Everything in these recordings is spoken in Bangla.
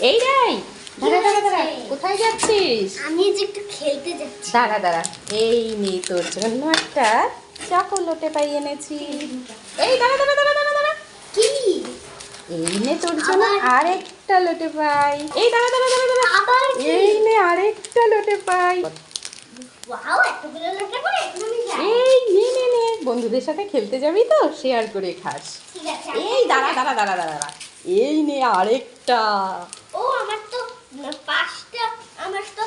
এই রাই দাঁড়া দাঁড়া দাঁড়া কোথায় যাচ্ছিস আমি যে একটু খেলতে যাচ্ছি দাঁড়া দাঁড়া এই নে তোর জন্য একটা চকোলেটে পাই এনেছি এই দাঁড়া দাঁড়া দাঁড়া দাঁড়া দাঁড়া কি এই নে তোর জন্য আরেকটা লোটে পাই এই দাঁড়া দাঁড়া দাঁড়া দাঁড়া আবার এই নে আরেকটা লোটে পাই ওয়াও এতগুলো এই নে নে নে বন্ধুদের সাথে খেলতে যাবি তো শেয়ার করে খাস এই দাঁড়া দাঁড়া দাঁড়া দাঁড়া দাঁড়া এই নে আরেকটা পাঁচটা আমার তো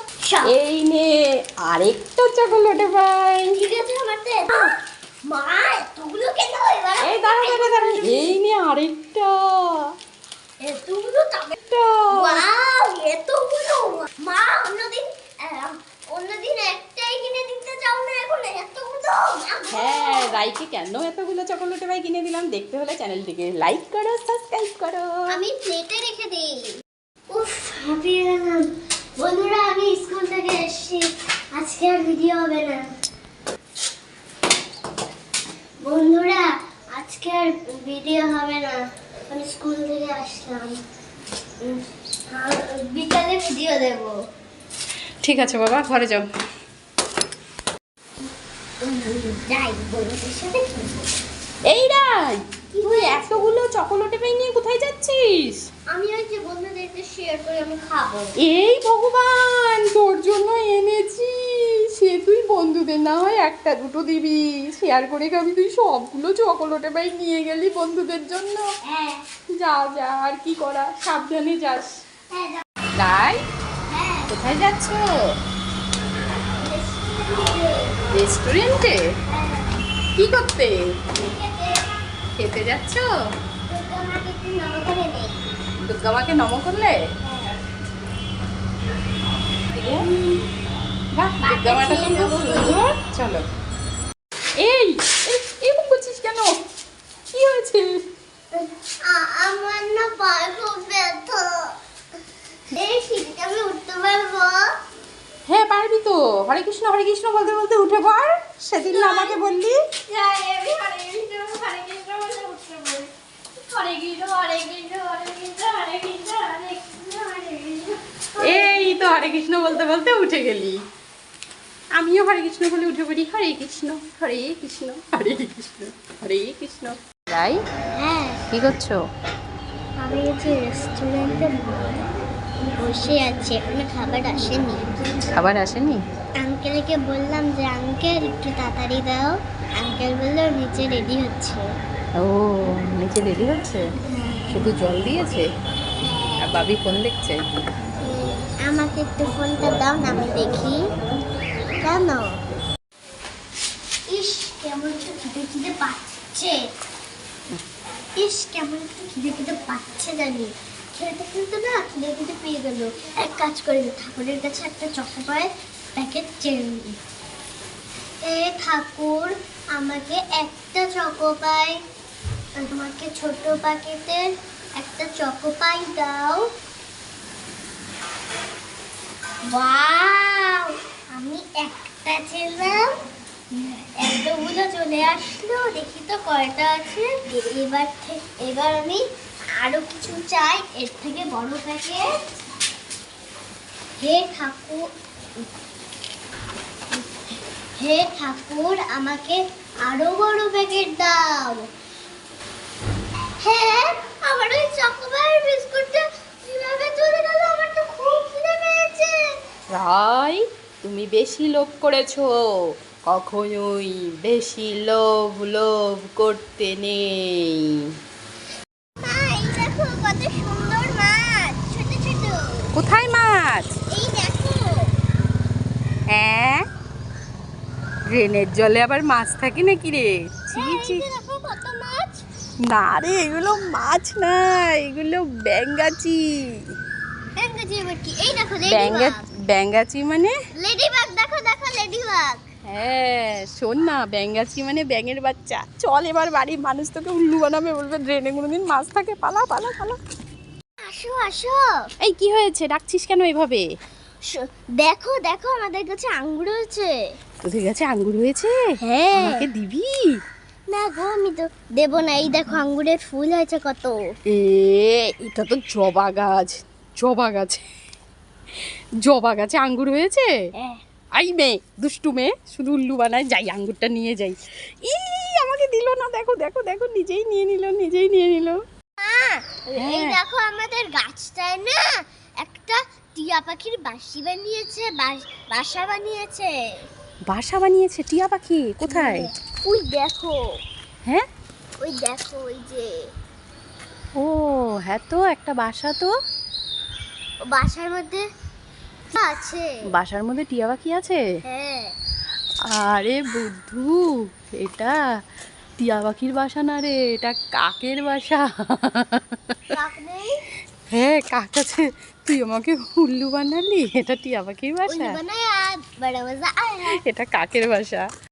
এই নে আরেকটা চকোলেটে পাই। ঠিক আছে আমার মা এতগুলো কেন এবার? এই দাঁড়া দাঁড়া দাঁড়া এই নে আরেকটা। এতগুলো একটা। ওয়াও এতগুলো। মা অন্যদিন একটাই কিনে দিতে চাও না এখন? এতগুলো? হ্যাঁ রাইকে কেন এতগুলো চকোলেটে পাই কিনে দিলাম? দেখতে হলে চ্যানেলটিকে লাইক করো সাবস্ক্রাইব করো। আমি প্লেটে রেখে দিই। উফ হাঁপিয়ে গেলাম বন্ধুরা আমি স্কুল থেকে এসেছি। আজকে আর ভিডিও হবে না। বন্ধুরা আজকে আর ভিডিও হবে না। আমি স্কুল থেকে আসলাম। উম, বিকালে ভিডিও দেব। ঠিক আছে বাবা ঘরে যাও। যাই বন্ধুদের সাথে। এই রাই তুই এতগুলো চকোলেটে পাই নিয়ে কোথায় যাচ্ছিস আমি ওই যে বন্ধুদেরকে শেয়ার করে আমি খাব। এই ভগবান তোর জন্য এনেছি। সে তুই বন্ধুদের না হয় একটা দুটো দিবি। শেয়ার করে খাবি তুই সবগুলো চকোলেটে ভাই নিয়ে গেলি বন্ধুদের জন্য। হ্যাঁ। যা যা আর কি করা? সাবধানে যাস। হ্যাঁ। রাই হ্যাঁ। কোথায় যাচ্ছ? রেস্টুরেন্টে? কি করতে? খেতে যাচ্ছ? দুর্গা মাকে নম করলে? চলো। এই এরকম করছিস কেন? কি হয়েছে? আমার না পায়ে খুব এই সিঁড়িতে আমি উঠতে পারব হ্যাঁ পারবি তো। হরে কৃষ্ণ হরে কৃষ্ণ বলতে বলতে উঠে পড়। সেদিন আমাকে বললি। পারি এই তো হরে কৃষ্ণ বলতে বলতে উঠে গেলি। আমিও হরে কৃষ্ণ বলে উঠে পড়ি। হরে কৃষ্ণ হরে কৃষ্ণ হরে কৃষ্ণ হরে কৃষ্ণ। তাই হ্যাঁ। কি করছ? আমি হচ্ছে রেস্টুরেন্টে বসে আছি এখনও খাবার আসেনি। খাবার আসেনি? আঙ্কেলকে বললাম যে আঙ্কেল একটু তাড়াতাড়ি দাও। আঙ্কেল বলল নিচে রেডি হচ্ছে। ও নিচে রেডি হচ্ছে? শুধু জল দিয়েছে? আর বাবি ফোন দেখছে? আমাকে একটু ফোনটা দাও না আমি দেখি। কেন? ইস, কেমন একটু খিদে খিদে পাচ্ছে। ইস, কেমন একটু খিদে খিদে পাচ্ছে জানি। খেলতে খেলতে না খিদে খিদে পেয়ে গেল। এক কাজ করি, ঠাকুরের কাছে একটা চকোপায় প্যাকেট চেয়ে নিই। এ ঠাকুর, আমাকে একটা চকোপাই আমাকে ছোট প্যাকেটের একটা চকোপাই দাও। ওয়াও আমি একটা ছিলাম। এতগুলো চলে আসলো, দেখি তো কয়টা আছে। এবার এবার আমি আরও কিছু চাই, এর থেকে বড় প্যাকেট হে ঠাকুর হে ঠাকুর, আমাকে আরও বড় প্যাকেট দাও। হ্যাঁ আমার ওই চকোবার বিস্কুটটা তুমি বেশি লোভ করেছ। কখনোই বেশি লোভ লোভ করতে নেই। কোথায় মাছ? হ্যাঁ ড্রেনের জলে আবার মাছ থাকে নাকি রে? ছি এই ছি। যে দেখো কত মাছ। না রে এগুলো মাছ না এগুলো ব্যাঙ্গাচি। ব্যাঙ্গাজি ব্যাঙ্গাচি মানে? লেডিবাগ দেখো দেখো লেডিবাগ হ্যাঁ শোন না ব্যাঙ্গাচি মানে ব্যাঙের বাচ্চা। চল এবার বাড়ির মানুষ তোকে উল্লু বানাবে বলবে ড্রেনে কোনোদিন মাছ থাকে পালা পালা পালা। আসো আসো। এই কি হয়েছে? ডাকছিস কেন এভাবে? দেখো দেখো আমাদের কাছে আঙ্গুর হয়েছে। তোদের কাছে আঙ্গুর হয়েছে? হ্যাঁ। আমাকে দিবি? না গো আমি তো দেবো না। এই দেখো আঙ্গুরের ফুল হয়েছে কত। এ এটা তো জবা গাছ জবা গাছে। জবা গাছে আঙ্গুর হয়েছে? হ্যাঁ। আই মেয়ে দুষ্টু মেয়ে শুধু উল্লু বানায় যাই আঙ্গুরটা নিয়ে যাই। ই আমাকে দিল না দেখো দেখো দেখো নিজেই নিয়ে নিল নিজেই নিয়ে নিল। এই হ্যাঁ। দেখো আমাদের গাছটায় না একটা টিয়া পাখির বাসি বানিয়েছে বাস- বাসা বানিয়েছে। বাসা বানিয়েছে টিয়া পাখি? কোথায়? ওই দেখো। হ্যাঁ? ওই দেখো ওই যে। ও হ্যাঁ তো একটা বাসা তো। বাসার মধ্যে আছে। বাসার মধ্যে টিয়া পাখি আছে? হ্যাঁ। আরে বুদ্ধু এটা টিয়া পাখির বাসা না রে এটা কাকের বাসা? নেই? হ্যাঁ কাক আছে। তুই আমাকে উল্লু বানালি? এটা টিয়া পাখির বাসা? এটা কাকের বাসা।